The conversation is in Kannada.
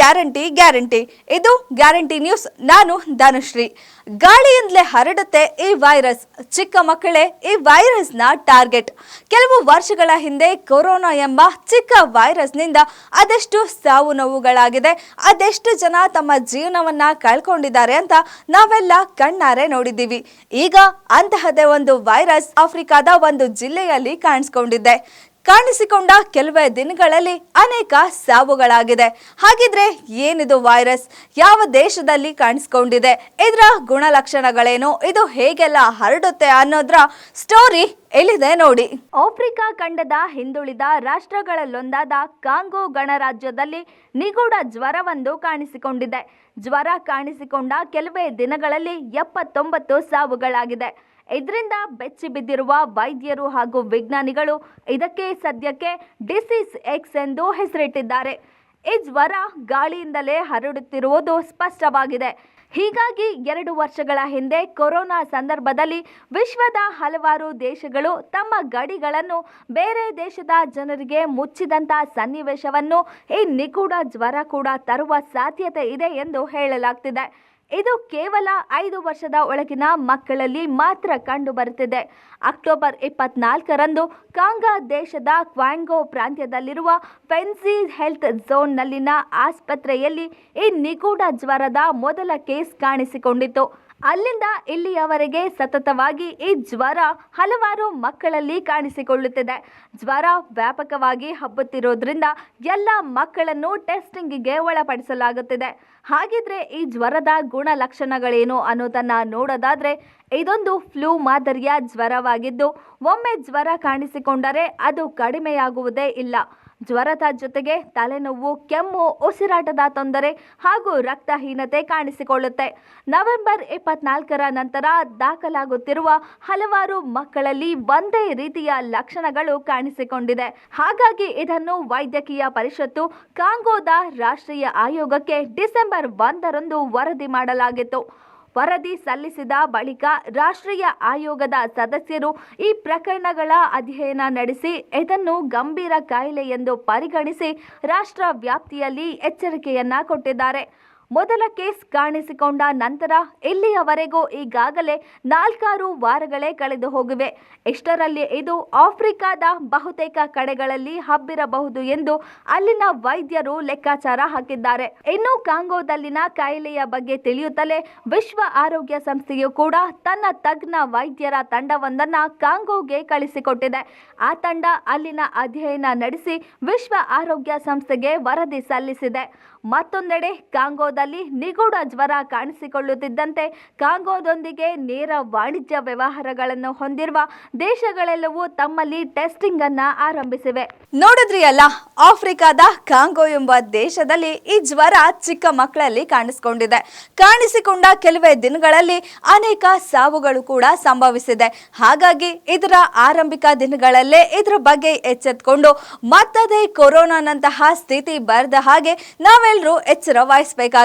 ಗ್ಯಾರಂಟಿ ಗ್ಯಾರಂಟಿ ಗ್ಯಾರಂಟಿ ಇದು ಗ್ಯಾರಂಟಿ ನ್ಯೂಸ್ ನಾನು ಧನುಶ್ರೀ. ಗಾಳಿಯಿಂದಲೇ ಹರಡುತ್ತೆ ಈ ವೈರಸ್ ಚಿಕ್ಕ ಮಕ್ಕಳೇ, ಈ ವೈರಸ್ನ ಟಾರ್ಗೆಟ್ ಕೆಲವು ವರ್ಷಗಳ ಹಿಂದೆ ಕೊರೋನಾ ಎಂಬ ಚಿಕ್ಕ ವೈರಸ್ನಿಂದ ಅದೆಷ್ಟು ಸಾವು ನೋವುಗಳಾಗಿದೆ, ಅದೆಷ್ಟು ಜನ ತಮ್ಮ ಜೀವನವನ್ನ ಕಳ್ಕೊಂಡಿದ್ದಾರೆ ಅಂತ ನಾವೆಲ್ಲ ಕಣ್ಣಾರೆ ನೋಡಿದ್ದೀವಿ. ಈಗ ಅಂತಹದೇ ಒಂದು ವೈರಸ್ ಆಫ್ರಿಕಾದ ಒಂದು ಜಿಲ್ಲೆಯಲ್ಲಿ ಕಾಣಿಸ್ಕೊಂಡಿದೆ ಕಾಣಿಸಿಕೊಂಡ ಕೆಲವೇ ದಿನಗಳಲ್ಲಿ ಅನೇಕ ಸಾವುಗಳಾಗಿದೆ. ಹಾಗಿದ್ರೆ ಏನಿದು ವೈರಸ್ ಯಾವ ದೇಶದಲ್ಲಿ ಕಾಣಿಸಿಕೊಂಡಿದೆ? ಇದರ ಗುಣಲಕ್ಷಣಗಳೇನು? ಇದು ಹೇಗೆಲ್ಲ ಹರಡುತ್ತೆ ಅನ್ನೋದ್ರ ಸ್ಟೋರಿ ಎಲ್ಲಿದೆ ನೋಡಿ. ಆಫ್ರಿಕಾ ಖಂಡದ ಹಿಂದುಳಿದ ರಾಷ್ಟ್ರಗಳಲ್ಲೊಂದಾದ ಕಾಂಗೋ ಗಣರಾಜ್ಯದಲ್ಲಿ ನಿಗೂಢ ಜ್ವರವೊಂದು ಕಾಣಿಸಿಕೊಂಡಿದೆ. ಜ್ವರ ಕಾಣಿಸಿಕೊಂಡ ಕೆಲವೇ ದಿನಗಳಲ್ಲಿ ಎಪ್ಪತ್ತೊಂಬತ್ತು ಸಾವುಗಳಾಗಿದೆ. ಇದರಿಂದ ಬೆಚ್ಚಿ ಬಿದ್ದಿರುವ ವೈದ್ಯರು ಹಾಗೂ ವಿಜ್ಞಾನಿಗಳು ಇದಕ್ಕೆ ಸದ್ಯಕ್ಕೆ ಡಿಸೀಸ್ ಎಕ್ಸ್ ಎಂದು ಹೆಸರಿಟ್ಟಿದ್ದಾರೆ. ಈ ಜ್ವರ ಗಾಳಿಯಿಂದಲೇ ಹರಡುತ್ತಿರುವುದು ಸ್ಪಷ್ಟವಾಗಿದೆ. ಹೀಗಾಗಿ ಎರಡು ವರ್ಷಗಳ ಹಿಂದೆ ಕೊರೋನಾ ಸಂದರ್ಭದಲ್ಲಿ ವಿಶ್ವದ ಹಲವಾರು ದೇಶಗಳು ತಮ್ಮ ಗಡಿಗಳನ್ನು ಬೇರೆ ದೇಶದ ಜನರಿಗೆ ಮುಚ್ಚಿದಂತ ಸನ್ನಿವೇಶವನ್ನು ಈ ನಿಗೂಢ ಜ್ವರ ಕೂಡ ತರುವ ಸಾಧ್ಯತೆ ಇದೆ ಎಂದು ಹೇಳಲಾಗ್ತಿದೆ. ಇದು ಕೇವಲ ಐದು ವರ್ಷದ ಒಳಗಿನ ಮಕ್ಕಳಲ್ಲಿ ಮಾತ್ರ ಕಂಡು ಬರುತ್ತಿದೆ ಅಕ್ಟೋಬರ್ ಇಪ್ಪತ್ನಾಲ್ಕರಂದು ಕಾಂಗಾ ದೇಶದ ಕ್ವಾಂಗೋ ಪ್ರಾಂತ್ಯದಲ್ಲಿರುವ ಫೆನ್ಸಿ ಹೆಲ್ತ್ ಝೋನ್ನಲ್ಲಿನ ಆಸ್ಪತ್ರೆಯಲ್ಲಿ ಈ ನಿಗೂಢ ಜ್ವರದ ಮೊದಲ ಕೇಸ್ ಕಾಣಿಸಿಕೊಂಡಿತು ಅಲ್ಲಿಂದ ಇಲ್ಲಿಯವರೆಗೆ ಸತತವಾಗಿ ಈ ಜ್ವರ ಹಲವಾರು ಮಕ್ಕಳಲ್ಲಿ ಕಾಣಿಸಿಕೊಳ್ಳುತ್ತಿದೆ. ಜ್ವರ ವ್ಯಾಪಕವಾಗಿ ಹಬ್ಬುತ್ತಿರೋದ್ರಿಂದ ಎಲ್ಲ ಮಕ್ಕಳನ್ನು ಟೆಸ್ಟಿಂಗಿಗೆ ಒಳಪಡಿಸಲಾಗುತ್ತಿದೆ. ಹಾಗಿದ್ರೆ ಈ ಜ್ವರದ ಗುಣಲಕ್ಷಣಗಳೇನು ಅನ್ನೋದನ್ನ ನೋಡೋದಾದ್ರೆ, ಇದೊಂದು ಫ್ಲೂ ಮಾದರಿಯ ಜ್ವರವಾಗಿದ್ದು, ಒಮ್ಮೆ ಜ್ವರ ಕಾಣಿಸಿಕೊಂಡರೆ ಅದು ಕಡಿಮೆಯಾಗುವುದೇ ಇಲ್ಲ. ಜ್ವರದ ಜೊತೆಗೆ ತಲೆನೋವು, ಕೆಮ್ಮು, ಉಸಿರಾಟದ ತೊಂದರೆ ಹಾಗೂ ರಕ್ತಹೀನತೆ ಕಾಣಿಸಿಕೊಳ್ಳುತ್ತೆ. ನವೆಂಬರ್ ಇಪ್ಪತ್ನಾಲ್ಕರ ನಂತರ ದಾಖಲಾಗುತ್ತಿರುವ ಹಲವಾರು ಮಕ್ಕಳಲ್ಲಿ ಒಂದೇ ರೀತಿಯ ಲಕ್ಷಣಗಳು ಕಾಣಿಸಿಕೊಂಡಿದೆ. ಹಾಗಾಗಿ ಇದನ್ನು ವೈದ್ಯಕೀಯ ಪರಿಷತ್ತು ಕಾಂಗೋದ ರಾಷ್ಟ್ರೀಯ ಆಯೋಗಕ್ಕೆ ಡಿಸೆಂಬರ್ ಒಂದರಂದು ವರದಿ ಮಾಡಲಾಗಿತ್ತು. ವರದಿ ಸಲ್ಲಿಸಿದ ಬಳಿಕ ರಾಷ್ಟ್ರೀಯ ಆಯೋಗದ ಸದಸ್ಯರು ಈ ಪ್ರಕರಣಗಳ ಅಧ್ಯಯನ ನಡೆಸಿ ಇದನ್ನು ಗಂಭೀರ ಕಾಯಿಲೆ ಎಂದು ಪರಿಗಣಿಸಿ ರಾಷ್ಟ್ರ ವ್ಯಾಪ್ತಿಯಲ್ಲಿ ಎಚ್ಚರಿಕೆಯನ್ನ ಕೊಟ್ಟಿದ್ದಾರೆ. ಮೊದಲ ಕೇಸ್ ಕಾಣಿಸಿಕೊಂಡ ನಂತರ ಇಲ್ಲಿಯವರೆಗೂ ಈಗಾಗಲೇ ನಾಲ್ಕಾರು ವಾರಗಳೇ ಕಳೆದು ಹೋಗಿವೆ. ಇಷ್ಟರಲ್ಲಿ ಇದು ಆಫ್ರಿಕಾದ ಬಹುತೇಕ ಕಡೆಗಳಲ್ಲಿ ಹಬ್ಬಿರಬಹುದು ಎಂದು ಅಲ್ಲಿನ ವೈದ್ಯರು ಲೆಕ್ಕಾಚಾರ ಹಾಕಿದ್ದಾರೆ. ಇನ್ನು ಕಾಂಗೋದಲ್ಲಿನ ಕಾಯಿಲೆಯ ಬಗ್ಗೆ ತಿಳಿಯುತ್ತಲೇ ವಿಶ್ವ ಆರೋಗ್ಯ ಸಂಸ್ಥೆಯು ಕೂಡ ತನ್ನ ತಜ್ಞ ವೈದ್ಯರ ತಂಡವೊಂದನ್ನು ಕಾಂಗೋಗೆ ಕಳಿಸಿಕೊಟ್ಟಿದೆ. ಆ ತಂಡ ಅಲ್ಲಿನ ಅಧ್ಯಯನ ನಡೆಸಿ ವಿಶ್ವ ಆರೋಗ್ಯ ಸಂಸ್ಥೆಗೆ ವರದಿ ಸಲ್ಲಿಸಿದೆ. ಮತ್ತೊಂದೆಡೆ ಕಾಂಗೋದಲ್ಲಿ ನಿಗೂಢ ಜ್ವರ ಕಾಣಿಸಿಕೊಳ್ಳುತ್ತಿದ್ದಂತೆ ಕಾಂಗೋದೊಂದಿಗೆ ನೇರ ವಾಣಿಜ್ಯ ವ್ಯವಹಾರಗಳನ್ನು ಹೊಂದಿರುವ ದೇಶಗಳೆಲ್ಲವೂ ತಮ್ಮಲ್ಲಿ ಟೆಸ್ಟಿಂಗ್ ಅನ್ನ ಆರಂಭಿಸಿವೆ. ನೋಡಿದ್ರಿ ಅಲ್ಲ, ಆಫ್ರಿಕಾದ ಕಾಂಗೋ ಎಂಬ ದೇಶದಲ್ಲಿ ಈ ಜ್ವರ ಚಿಕ್ಕ ಮಕ್ಕಳಲ್ಲಿ ಕಾಣಿಸಿಕೊಂಡಿದೆ. ಕಾಣಿಸಿಕೊಂಡ ಕೆಲವೇ ದಿನಗಳಲ್ಲಿ ಅನೇಕ ಸಾವುಗಳು ಕೂಡ ಸಂಭವಿಸಿದೆ. ಹಾಗಾಗಿ ಇದರ ಆರಂಭಿಕ ದಿನಗಳಲ್ಲೇ ಇದರ ಬಗ್ಗೆ ಎಚ್ಚೆತ್ಕೊಂಡು ಮತ್ತದೇ ಕೊರೋನಾನಂತಹ ಸ್ಥಿತಿ ಬರದ ಹಾಗೆ ನಾವೆಲ್ಲರೂ ಎಚ್ಚರ ವಹಿಸಬೇಕಾಗಿದೆ